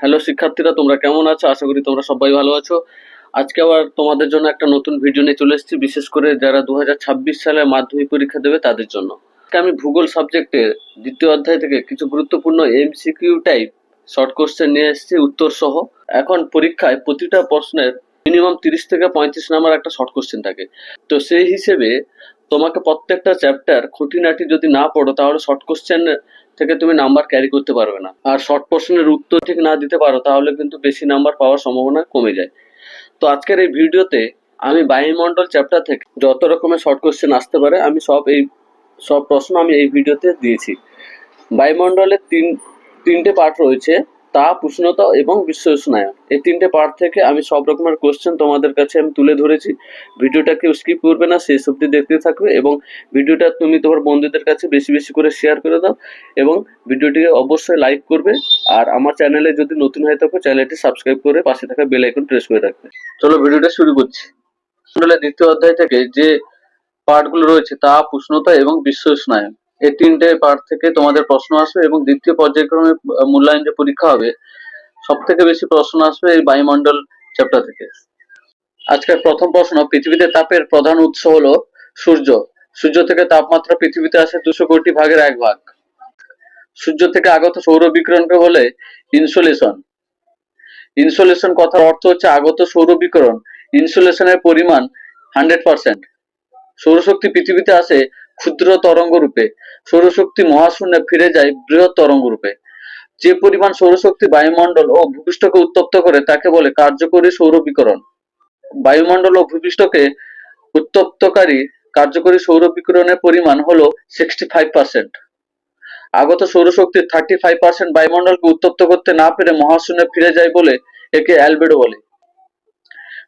Hello শিক্ষার্থীরা, তোমরা কেমন আছো? আশা করি তোমরা সবাই ভালো আছো। আজকে আবার তোমাদের জন্য একটা নতুন ভিডিও নিয়ে চলে এসেছি, বিশেষ করে যারা দু সালে মাধ্যমিক পরীক্ষা দেবে তাদের জন্য। আমি ভূগোল সাবজেক্টের দ্বিতীয় অধ্যায় থেকে কিছু গুরুত্বপূর্ণ এমসিকিউ টাইপ শর্ট কোশ্চেন নিয়ে এসেছি, উত্তর সহ। এখন পরীক্ষায় প্রতিটা প্রশ্নের মিনিমাম তিরিশ থেকে পঁয়ত্রিশ নাম্বার একটা শর্ট কোশ্চেন থাকে। তো সেই হিসেবে তোমাকে প্রত্যেকটা চ্যাপ্টার খুঁটিনাটি যদি না পড়ো, তাহলে শর্ট কোশ্চেন থেকে তুমি নাম্বার ক্যারি করতে পারবে না। আর শর্ট প্রশ্নের উত্তর ঠিক না দিতে পারো, তাহলে কিন্তু বেশি নাম্বার পাওয়ার সম্ভাবনা কমে যায়। তো আজকের এই ভিডিওতে আমি বায়ুমণ্ডল চ্যাপ্টার থেকে যত রকমের শর্ট কোশ্চেন আসতে পারে, আমি সব এই, সব প্রশ্ন আমি এই ভিডিওতে দিয়েছি। বায়ুমণ্ডলের তিন, তিনটে পার্ট রয়েছে। তাপ উষ্ণতা এবং বিশ্ব উষ্ণায়ন এই তিনটে পার্ট থেকে আমি সব রকমের কোশ্চেন তোমাদের কাছে আমি তুলে ধরেছি। ভিডিওটা কেউ স্কিপ করবে না, শেষ অব্দি দেখতে থাকবে এবং ভিডিওটা তুমি তোমার বন্ধুদের কাছে বেশি বেশি করে শেয়ার করে দাও এবং ভিডিওটিকে অবশ্যই লাইক করবে। আর আমার চ্যানেলে যদি নতুন হয়ে থাকো চ্যানেলটি সাবস্ক্রাইব করে পাশে থাকা বেল আইকন প্রেস করে রাখবে। চলো ভিডিওটা শুরু করছি। দ্বিতীয় অধ্যায় থেকে যে পার্টগুলো রয়েছে তাপ উষ্ণতা এবং বিশ্ব উষ্ণায়ন এই তিনটে পার্ট থেকে তোমাদের প্রশ্ন আসবে এবং দ্বিতীয় পর্যায়ক্রমে মূল্যায়ন যে পরীক্ষা হবে সব থেকে বেশি প্রশ্ন আসবে এই বায়ুমণ্ডল চ্যাপ্টার থেকে। আজকের প্রথম প্রশ্ন, পৃথিবীতে তাপের প্রধান উৎস হলো সূর্য। সূর্য থেকে তাপমাত্রা পৃথিবীতে আসে দুশো কোটি ভাগের এক ভাগ। সূর্য থেকে আগত সৌর বিকিরণকে বলে ইনসোলেশন ইনসোলেশন কথার অর্থ হচ্ছে আগত সৌর বিকিরণ। ইনসুলেশনের পরিমাণ হান্ড্রেড পার্সেন্ট সৌরশক্তি পৃথিবীতে আসে ক্ষুদ্র তরঙ্গ রূপে সৌরশক্তি মহাশূন্যে ফিরে যায় বৃহৎ তরঙ্গ রূপে। যে পরিমাণ সৌরশক্তি বায়ুমণ্ডল ও ভূপৃষ্ঠকে উত্তপ্ত করে তাকে বলে কার্যকরী সৌর বিকিরণ। বায়ুমণ্ডল ও ভূপৃষ্ঠকে উত্তপ্তকারী কার্যকরী সৌর বিকিরণের পরিমাণ হলো সিক্সটি ফাইভ পার্সেন্ট আগত সৌরশক্তির থার্টি ফাইভ পার্সেন্ট বায়ুমণ্ডলকে উত্তপ্ত করতে না পেরে মহাশূন্যে ফিরে যায় বলে একে অ্যালবেডো বলে।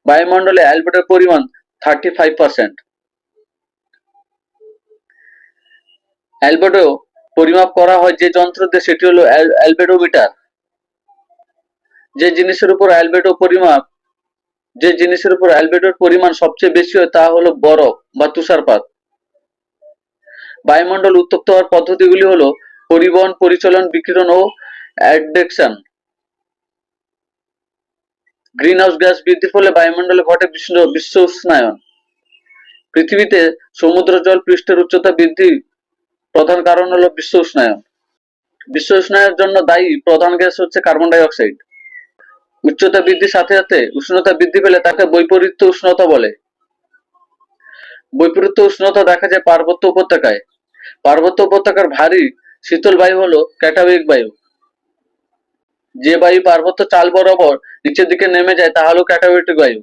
বায়ুমণ্ডলে অ্যালবেডোর পরিমাণ থার্টি ফাইভ পার্সেন্ট অ্যালবেডো পরিমাপ করা হয় যে যন্ত্র দিয়ে সেটি হলো অ্যাল- অ্যালবেডোমিটার। যে জিনিসের উপর অ্যালবেডো পরিমাপ, যে জিনিসের উপর অ্যালবেডোর পরিমাণ সবচেয়ে বেশি হয়, তা হলো বরফ বা তুষারপাত। বায়ুমণ্ডল উত্তপ্ত হওয়ার পদ্ধতিগুলি হলো পরিবহন, পরিচালন, বিকিরণ ও অ্যাডভেকশন গ্রিন হাউস গ্যাস বৃদ্ধির ফলে বায়ুমণ্ডলে ঘটে বিশ্ব উষ্ণায়ন। পৃথিবীতে সমুদ্র জল পৃষ্ঠের উচ্চতা বৃদ্ধি প্রধান কারণ হলো বিশ্ব উষ্ণায়ন। বিশ্ব উষ্ণায়নের জন্য দায়ী প্রধান গ্যাস হচ্ছে কার্বন ডাই অক্সাইড। উচ্চতা বৃদ্ধির সাথে সাথে উষ্ণতা বৃদ্ধি পেলে তাকে বৈপরীত্য উষ্ণতা বলে। বৈপরীত্য উষ্ণতা দেখা যায় পার্বত্য উপত্যকায়। পার্বত্য উপত্যকার ভারী শীতল বায়ু হলো ক্যাটাবিক বায়ু। যে বায়ু পার্বত্য চাল বরাবর নিচের দিকে নেমে যায় তা হলো ক্যাটাবেটিক বায়ু।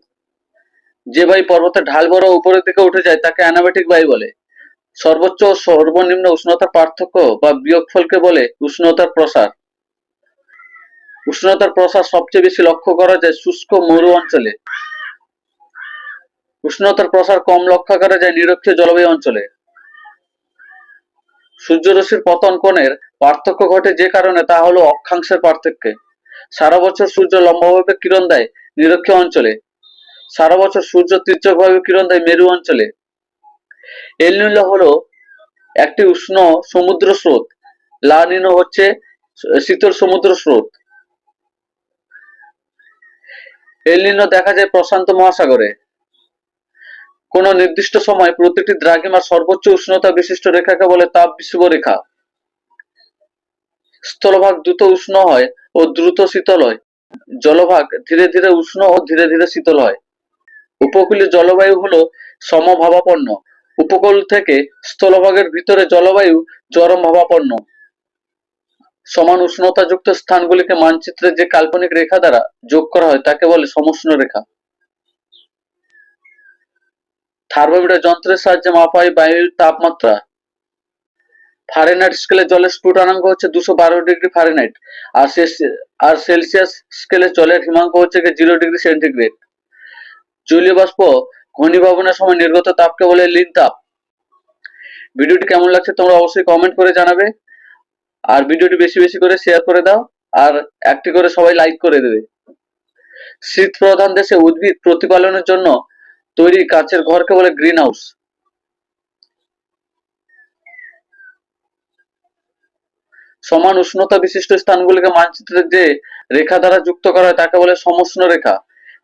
যে বায়ু পর্বতের ঢাল বরাবর উপরের দিকে উঠে যায় তাকে অ্যানাবেটিক বায়ু বলে। সর্বোচ্চ ও সর্বনিম্ন উষ্ণতার পার্থক্য বা বিয়োগফলকে বলে উষ্ণতার প্রসার। উষ্ণতার প্রসার সবচেয়ে বেশি লক্ষ্য করা যায় শুষ্ক মরু অঞ্চলে। উষ্ণতার প্রসার কম লক্ষ্য করা যায় নিরক্ষীয় জলবায়ু অঞ্চলে। সূর্যরশ্মির পতন কোণের পার্থক্য ঘটে যে কারণে তা হলো অক্ষাংশের পার্থক্যে। সারা বছর সূর্য লম্বাভাবে কিরণ দেয় নিরক্ষীয় অঞ্চলে। সারা বছর সূর্য তীর্যকভাবে কিরণ দেয় মেরু অঞ্চলে। এলনিনো হলো একটি উষ্ণ সমুদ্র স্রোত। লা নিনো হচ্ছে শীতল সমুদ্র স্রোত। এলনিনো দেখা যায় প্রশান্ত মহাসাগরে। কোন নির্দিষ্ট সময় প্রতিটি দ্রাঘিমার সর্বোচ্চ উষ্ণতা বিশিষ্ট রেখাকে বলে তাপ বিষুব রেখা। স্থলভাগ দ্রুত উষ্ণ হয় ও দ্রুত শীতল হয়। জলভাগ ধীরে ধীরে উষ্ণ ও ধীরে ধীরে শীতল হয়। উপকূলীয় জলবায়ু হলো সমভাবাপন্ন। উপকূল থেকে স্থলভাগের ভিতরে জলবায়ু চরম ভাবাপন্ন। সমান উষ্ণতাযুক্ত স্থানগুলিকে মানচিত্রে যে কাল্পনিক রেখা দ্বারা যোগ করা হয়, তাকে বলে সমুষ্ণ রেখা। থার্মোমিটার যন্ত্রের সাহায্যে মাপা হয় বায়ুর তাপমাত্রা। ফারেনহাইট স্কেলে জলের স্ফুটনাঙ্ক হচ্ছে দুশো বারো ডিগ্রি ফারেনহাইট আর আর সেলসিয়াস স্কেলে জলের হিমাঙ্ক হচ্ছে জিরো ডিগ্রি সেন্টিগ্রেড। জলীয় বাষ্প ঘনীভবনের সময় নির্গত তাপকে বলে লিন তাপ। ভিডিওটি কেমন লাগছে তোমরা অবশ্যই কমেন্ট করে জানাবে। আর ভিডিওটি বেশি বেশি করে শেয়ার করে দাও, আর একটি করে সবাই লাইক করে দেবে। শীত প্রধান দেশে উদ্ভিদ প্রতিপালনের জন্য তৈরি কাচের ঘরকে বলে গ্রিন হাউস সমান উষ্ণতা বিশিষ্ট স্থানগুলিকে মানচিত্রের যে রেখা দ্বারা যুক্ত করা হয়, তাকে বলে সমষ্ণ রেখা।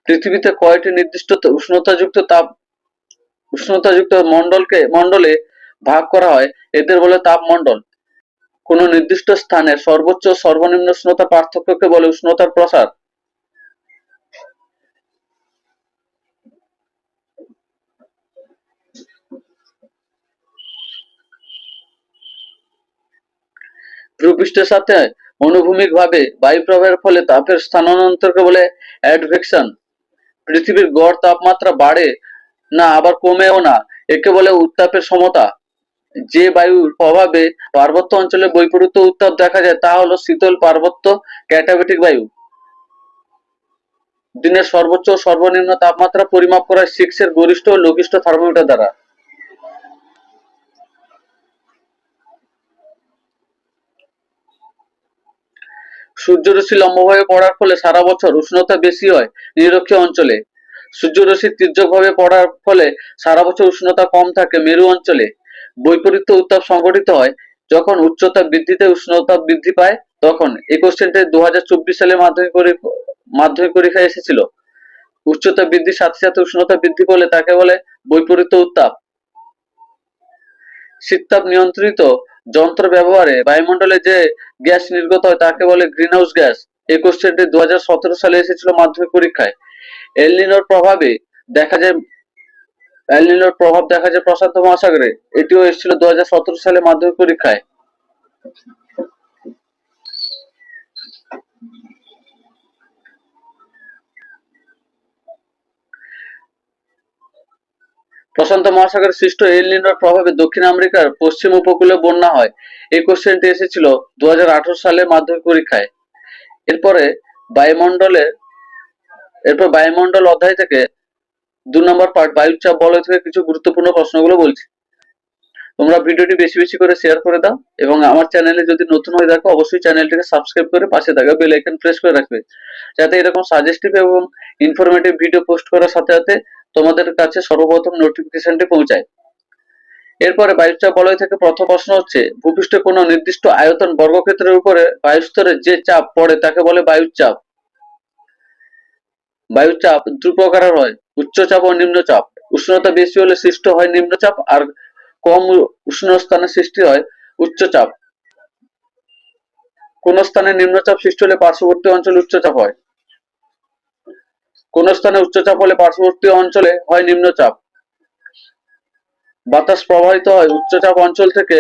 পৃথিবীতে কয়টি নির্দিষ্ট উষ্ণতাযুক্ত তাপ উষ্ণতাযুক্ত মন্ডলকে মণ্ডলে ভাগ করা হয়, এদের বলে তাপমণ্ডল। কোন নির্দিষ্ট স্থানের সর্বোচ্চ সর্বনিম্ন উষ্ণতা পার্থক্যকে বলে উষ্ণতার প্রসার। ভূপৃষ্ঠের সাথে অনুভূমিক ভাবে বায়ু প্রবাহের ফলে তাপের স্থানান্তরকে বলে অ্যাডভেকশন। পৃথিবীর গড় তাপমাত্রা বাড়ে না, আবার কমেও না, একে বলে উত্তাপের সমতা। যে বায়ুর প্রভাবে পার্বত্য অঞ্চলে বৈপরীত্য উত্তাপ দেখা যায়, তা হলো শীতল পার্বত্য ক্যাটাবেটিক বায়ু। দিনের সর্বোচ্চ ও সর্বনিম্ন তাপমাত্রা পরিমাপ করা সিক্স এর গরিষ্ঠ ও লঘিষ্ঠ থার্মোমিটার দ্বারা। সূর্যরশ্মি লম্বভাবে পড়ার ফলে সারা বছর উষ্ণতা বেশি হয় নিরক্ষীয় অঞ্চলে। সূর্যরশ্মি তীর্যকভাবে পড়ার ফলে সারা বছর উষ্ণতা কম থাকে মেরু অঞ্চলে। বৈপরীত্য উত্তাপ সংঘটিত হয়, যখন উচ্চতা বৃদ্ধিতে উষ্ণতা বৃদ্ধি পায়, তখন এই কোশ্চেনটি দু সালে মাধ্যমিক মাধ্যমিক পরীক্ষায় এসেছিল। উচ্চতা বৃদ্ধির সাথে সাথে উষ্ণতা বৃদ্ধি পেলে তাকে বলে বৈপরীত্য উত্তাপ। শীততাপ নিয়ন্ত্রিত যন্ত্র ব্যবহারে বায়ুমণ্ডলে যে গ্যাস নির্গত হয় তাকে বলে গ্রিনহাউস গ্যাস। এই কোশ্চেনটি দু সালে এসেছিল মাধ্যমিক পরীক্ষায়। এলনিনোর প্রভাবে দেখা যায় এলনিনোর প্রভাব দেখা যায় প্রশান্ত মহাসাগরে। এটিও এসেছিল দুহাজার সতেরো সালে মাধ্যমিক পরীক্ষায়। প্রশান্ত মহাসাগরে সৃষ্ট এল নিনোর প্রভাবে দক্ষিণ আমেরিকার পশ্চিম উপকূলে বন্যা হয়। এই কোশ্চেনটি এসেছিল দুহাজার আঠেরো সালে মাধ্যমিক পরীক্ষায়। এরপরে বায়ুমণ্ডলের, এরপর বায়ুমণ্ডল অধ্যায় থেকে দু নম্বর পার্ট বায়ুচাপ বলয় থেকে কিছু গুরুত্বপূর্ণ প্রশ্নগুলো বলছি। তোমরা ভিডিওটি বেশি বেশি করে শেয়ার করে দাও এবং আমার চ্যানেলে যদি নতুন হয়ে থাকো, অবশ্যই চ্যানেলটিকে সাবস্ক্রাইব করে পাশে থাকা বেল আইকন প্রেস করে রাখবে। যাতে এরকম সাজেস্টিভ এবং ইনফরমেটিভ ভিডিও পোস্ট করার সাথে সাথে তোমাদের কাছে সর্বপ্রথম নোটিফিকেশনটি পৌঁছায়। এরপরে বায়ুচাপ বলয় থেকে প্রথম প্রশ্ন হচ্ছে, ভূপৃষ্ঠে কোনো নির্দিষ্ট আয়তন বর্গক্ষেত্রের উপরে বায়ুস্তরে যে চাপ পড়ে তাকে বলে বায়ুচাপ বায়ুচাপ দু প্রকারের হয়। উচ্চচাপ ও নিম্নচাপ উষ্ণতা বেশি হলে সৃষ্ট হয় নিম্নচাপ আর কম উষ্ণ স্থানে সৃষ্টি হয় উচ্চচাপ কোন স্থানে নিম্নচাপ সৃষ্টি হলে পার্শ্ববর্তী অঞ্চলে উচ্চচাপ হয়। কোন স্থানে উচ্চচাপ হলে পার্শ্ববর্তী অঞ্চলে হয় নিম্নচাপ বাতাস প্রবাহিত হয় উচ্চচাপ অঞ্চল থেকে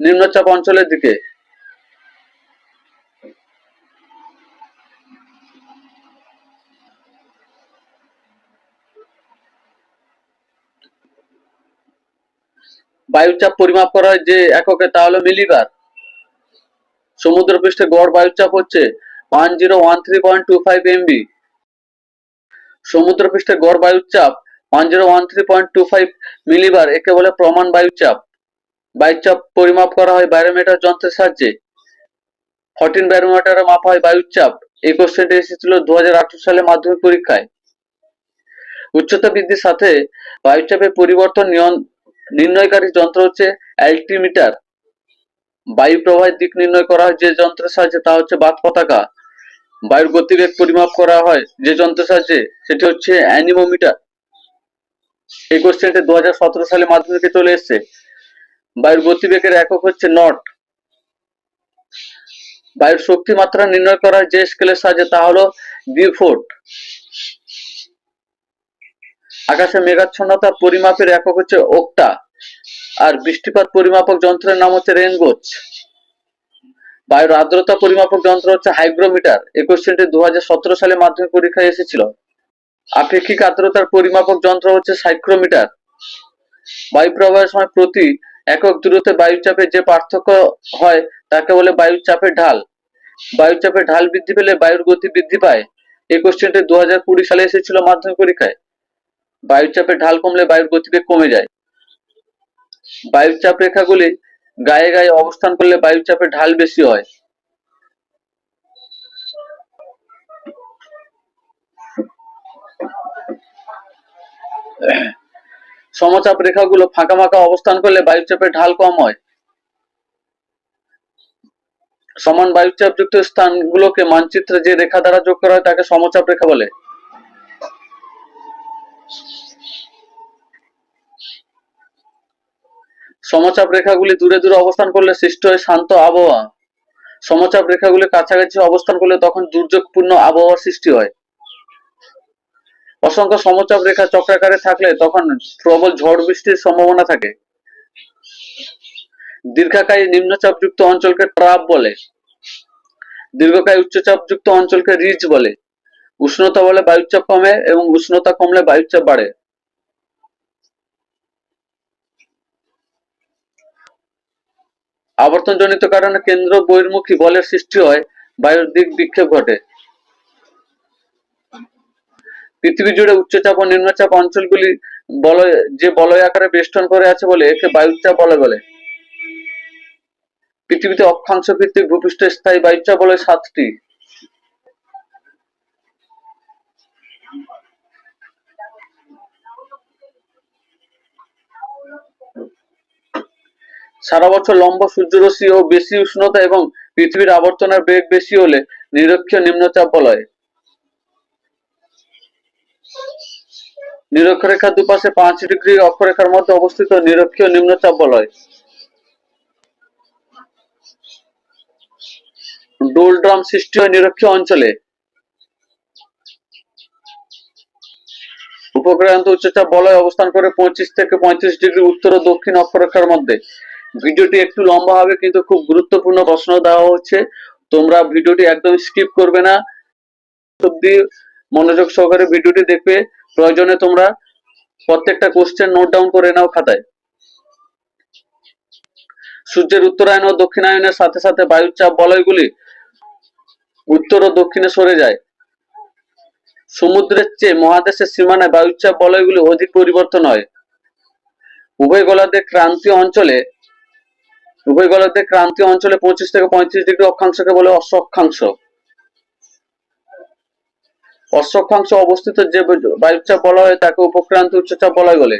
নিম্নচাপ অঞ্চলের দিকে। বায়ুচাপ পরিমাপ করা হয় যে এককে তা হলো মিলিবার। সমুদ্রপৃষ্ঠে গড় বায়ুচাপ হচ্ছে one zero one three point two five MB সমুদ্রপৃষ্ঠে গড় বায়ুচাপ one zero one three point two five millibar, একে বলে প্রমাণ বায়ুচাপ। বায়ুচাপ পরিমাপ করা হয় ব্যারোমিটার যন্ত্রের সাহায্যে। ফর্টিন ব্যারোমিটারে মাপা হয় বায়ুচাপ। এই কোশ্চেনটি এসেছিল দু সালে মাধ্যমিক পরীক্ষায়। উচ্চতা বৃদ্ধির সাথে বায়ুচাপের পরিবর্তন নির্ণয়কারী যন্ত্র হচ্ছে অ্যালটিমিটার। বায়ু প্রবাহের দিক নির্ণয় করা হয় যে যন্ত্রের সাহায্যে, তা হচ্ছে বাত পতাকা। বায়ুর গতিবেগ পরিমাপ করা হয় যে যন্ত্রের সাহায্যে, সেটি হচ্ছে অ্যানিমোমিটার। এই কোশ্চেনটি দু সালে মাধ্যমিকে চলে এসেছে। বায়ুর গতিবেগের একক হচ্ছে নট। বায়ুর শক্তি মাত্রা নির্ণয় করা যে স্কেলের সাহায্যে, তা হলো বিফোর্ট আকাশে মেঘাচ্ছন্নতা পরিমাপের একক হচ্ছে ওক্টা, আর বৃষ্টিপাত পরিমাপক যন্ত্রের নাম হচ্ছে রেনগোজ বায়ুর আর্দ্রতা পরিমাপক যন্ত্র হচ্ছে হাইগ্রোমিটার এই কোশ্চেনটি দু সালে মাধ্যমিক পরীক্ষায় এসেছিল। আপেক্ষিক আর্দ্রতার পরিমাপক যন্ত্র হচ্ছে সাইক্রোমিটার। বায়ু প্রবাহের সময় প্রতি একক দূরত্বে বায়ুচাপে যে পার্থক্য হয়, তাকে বলে বায়ুচাপের ঢাল। বায়ুচাপের ঢাল বৃদ্ধি পেলে বায়ুর গতি বৃদ্ধি পায়। এই কোশ্চেনটি দু সালে এসেছিল মাধ্যমিক পরীক্ষায়। বায়ুচাপের ঢাল কমলে বায়ুর গতিবেগ কমে যায়। বায়ুচাপ রেখাগুলি গায়ে গায়ে অবস্থান করলে বায়ুচাপের ঢাল বেশি হয়। সমচাপ রেখাগুলো ফাঁকা ফাঁকা অবস্থান করলে বায়ুচাপের ঢাল কম হয়। সমান বায়ুচাপযুক্ত স্থানগুলোকে মানচিত্রে যে রেখা দ্বারা যোগ করা হয় তাকে সমচাপ রেখা বলে। সমচাপ রেখাগুলি দূরে দূরে অবস্থান করলে সৃষ্টি হয় শান্ত আবহাওয়া। সমচাপ রেখাগুলি কাছাকাছি অবস্থান করলে তখন দুর্যোগপূর্ণ আবহাওয়ার সৃষ্টি হয়। অসংখ্য সমচাপ রেখা চক্রাকারে থাকলে তখন প্রবল ঝড় বৃষ্টির সম্ভাবনা থাকে। দীর্ঘাকায়ী নিম্নচাপযুক্ত অঞ্চলকে ট্রাপ বলে। দীর্ঘকায় উচ্চচাপযুক্ত অঞ্চলকে রিজ বলে। উষ্ণতা বলে বায়ুচাপ কমে এবং উষ্ণতা কমলে বায়ুচাপ বাড়ে। আবর্তনজনিত কারণে কেন্দ্র বহির্মুখী বলের সৃষ্টি হয়, বায়ুর দিক বিক্ষেপ ঘটে। পৃথিবী জুড়ে উচ্চচাপ ও নিম্নচাপ অঞ্চলগুলি বলয়, যে বলয় আকারে বেষ্টন করে আছে বলে একে বায়ুচাপ বলে বলে। পৃথিবীতে অক্ষাংশ ভিত্তিক ভূপৃষ্ঠে স্থায়ী বায়ুচাপ বলয় সাতটি। সারা বছর লম্বা সূর্যরশ্মি ও বেশি উষ্ণতা এবং পৃথিবীর আবর্তনের বেগ বেশি হলে নিরক্ষীয় নিম্নচাপ বলয় নিরক্ষরেখার দুপাশে পাঁচ ডিগ্রি অক্ষরেখার মধ্যে অবস্থিত নিরক্ষীয় নিম্নচাপ বলয় ডোলড্রাম সৃষ্টি হয় নিরক্ষীয় অঞ্চলে। উপক্রান্ত উচ্চচাপ বলয় অবস্থান করে পঁচিশ থেকে পঁয়ত্রিশ ডিগ্রি উত্তর ও দক্ষিণ অক্ষরেখার মধ্যে। ভিডিওটি একটু লম্বা হবে, কিন্তু খুব গুরুত্বপূর্ণ প্রশ্ন দেওয়া হচ্ছে। তোমরা ভিডিওটি একদম স্কিপ করবে না। অব্দি মনোযোগ সহকারে ভিডিওটি দেখবে। প্রয়োজনে তোমরা প্রত্যেকটা কোশ্চেন নোট ডাউন করে নাও খাতায়। সূর্যের উত্তরায়ণ ও দক্ষিণায়নের সাথে সাথে বায়ুর চাপ বলয়গুলি উত্তর ও দক্ষিণে সরে যায়। সমুদ্রের চেয়ে মহাদেশের সীমানায় বায়ুচাপ বলয়গুলি অধিক পরিবর্তন হয়। উভয় গোলার্ধের ক্রান্তীয় অঞ্চলে উভয় গলাতে ক্রান্তীয় অঞ্চলে পঁচিশ থেকে পঁয়ত্রিশ ডিগ্রি অক্ষাংশকে বলে অশ্বক্ষাংশ। অশ্বক্ষাংশ অবস্থিত যে বায়ুচাপ বলা হয়, তাকে উপক্রান্ত উচ্চচাপ বলা বলে